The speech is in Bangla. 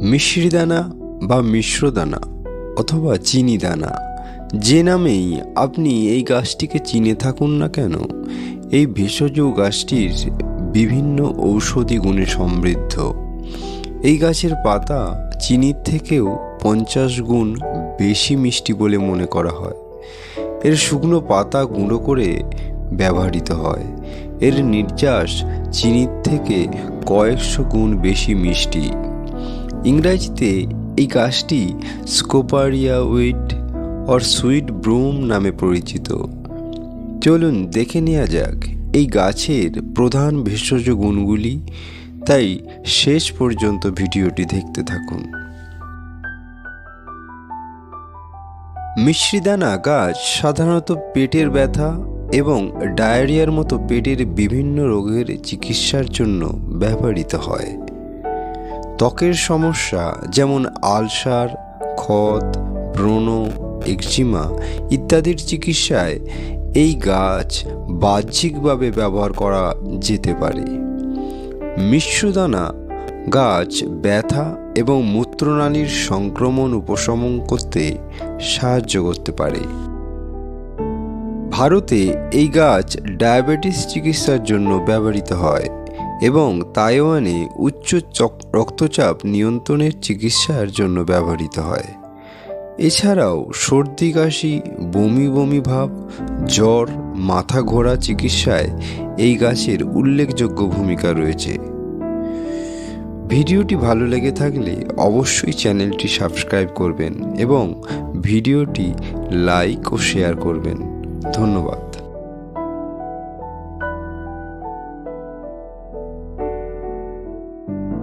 মিশ্রি দানা বা মিশ্র দানা অথবা চিনি দানা যে নামেই আপনি এই গাছটিকে চিনে থাকুন না কেন, এই ভেষজ গাছটির বিভিন্ন ঔষধি গুণে সমৃদ্ধ। এই গাছের পাতা চিনির থেকেও পঞ্চাশ গুণ বেশি মিষ্টি বলে মনে করা হয়। এর শুকনো পাতা গুঁড়ো করে ব্যবহৃত হয়। এর নির্যাস চিনির থেকে কয়েকশো গুণ বেশি মিষ্টি। ইংরাজিতে এই গাছটি Scoparia weed or sweet broom নামে পরিচিত। চলুন দেখে নেওয়া যাক এই গাছের প্রধান ভেষজ গুণগুলি, তাই শেষ পর্যন্ত ভিডিওটি দেখতে থাকুন। মিশ্রিদানা গাছ সাধারণত পেটের ব্যথা এবং ডায়রিয়ার মতো পেটের বিভিন্ন রোগের চিকিৎসার জন্য ব্যবহৃত হয়। ত্বকের সমস্যা যেমন আলসার, ক্ষত ব্রণ একজিমা ইত্যাদির চিকিৎসায় এই গাছ বাহ্যিকভাবে ব্যবহার করা যেতে পারে। মিশ্রদানা গাছ ব্যথা এবং মূত্রনালীর সংক্রমণ উপশম করতে সাহায্য করতে পারে। ভারতে এই গাছ ডায়াবেটিস চিকিৎসার জন্য ব্যবহৃত হয়। এবং তাইওয়ানে উচ্চ রক্তচাপ নিয়ন্ত্রণের চিকিৎসার জন্য ব্যবহৃত হয়। এছাড়াও সর্দি, কাশি, বমি বমি ভাব, জ্বর, মাথা ঘোরা চিকিৎসায় এই গাছের উল্লেখযোগ্য ভূমিকা রয়েছে। ভিডিওটি ভালো লেগে থাকলে অবশ্যই চ্যানেলটি সাবস্ক্রাইব করবেন এবং ভিডিওটি লাইক ও শেয়ার করবেন। ধন্যবাদ।